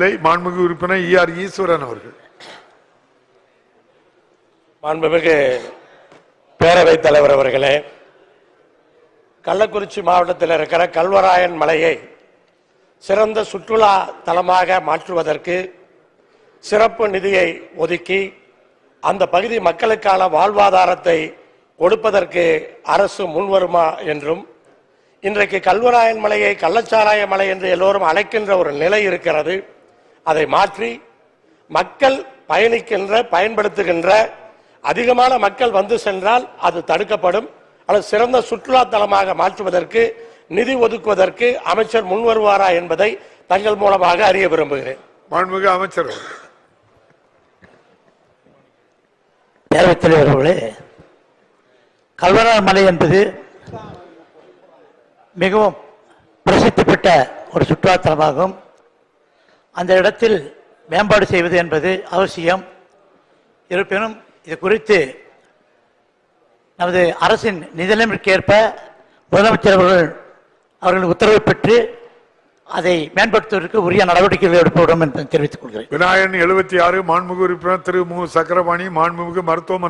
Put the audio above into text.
இல்லை மாண்புமிகு உறுப்பினர் இ ஆர் ஈஸ்வரன் அவர்கள். மாண்புமிகு பேரவைத் தலைவர் அவர்களே கள்ளக்குறிச்சி மாவட்டத்தில் இருக்கிற கல்வராயன் மலையை சிறந்த சுற்றுலா தலமாக மாற்றுவதற்கு சிறப்பு நிதியை ஒதுக்கி அந்த பகுதி மக்களுக்கான வாழ்வாதாரத்தை கொடுப்பதற்கு அரசு முன்வருமா என்றும் இன்றைக்கு கல்வராயன் மலையை கள்ளச்சாராய மலை என்று எல்லோரும் அழைக்கின்ற ஒரு நிலை இருக்கிறது. அதை மாற்றி மக்கள் பயணிக்கின்ற பயன்படுத்துகின்ற அதிகமான மக்கள் வந்து சென்றால் அது தடுக்கப்படும். அல்லது சிறந்த சுற்றுலா தலமாக மாற்றுவதற்கு நிதி ஒதுக்குவதற்கு அமைச்சர் முன்வருவாரா என்பதை தங்கள் மூலமாக அறிய விரும்புகிறேன். மாண்புமிகு அமைச்சர் அவர்கள். பேரவைத் தலைவர் அவர்களே கல்வரார் மலை என்பது மிகவும் பிரசித்தி பெற்ற ஒரு சுற்றுலாத்தலமாகும் அந்த இடத்தில் மேம்பாடு செய்வது என்பது அவசியம். இருப்பினும் இது குறித்து நமது அரசின் நிதிநிலைமைக்கேற்ப முதலமைச்சர் அவர்கள் அவர்கள் உத்தரவு பெற்று அதை மேம்படுத்துவதற்கு உரிய நடவடிக்கைகள் எடுப்படும் என்று தெரிவித்துக் கொள்கிறேன். விநாயகன் எழுபத்தி ஆறு மாண்புமிகு உறுப்பினர் திரு மு சக்கரபாணி மாண்புமிகு மருத்துவமனை